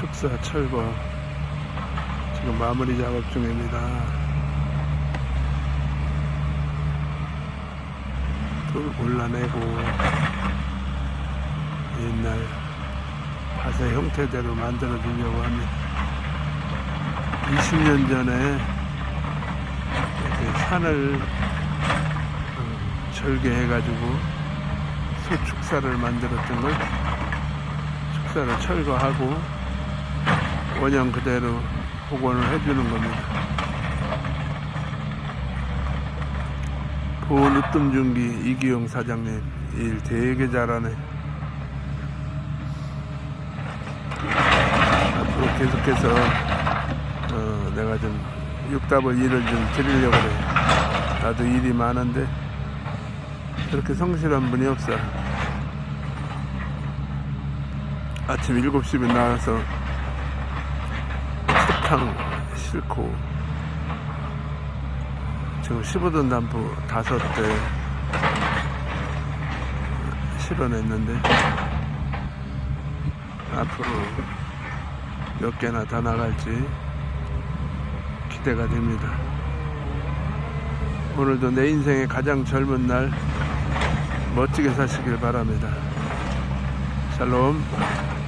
축사 철거 지금 마무리 작업 중입니다. 돌 골라내고 옛날 파세 형태대로 만들어 주려고 합니다. 20년 전에 이렇게 산을 어, 절개해 가지고 소축사를 만들었던 걸 축사를 철거하고 원형 그대로 복원을 해주는 겁니다. 보은 으뜸중기 이기용 사장님 일 되게 잘하네. 앞으로 계속해서 어, 내가 좀 육답을 일을 좀 드리려고 그래. 나도 일이 많은데 그렇게 성실한 분이 없어. 아침 7시에 나와서 석 탕 싣고 지금 15돈 담보 다섯 대 실어냈는데 앞으로 몇 개나 더 나갈지 기대가 됩니다. 오늘도 내 인생의 가장 젊은 날 멋지게 사시길 바랍니다. 샬롬.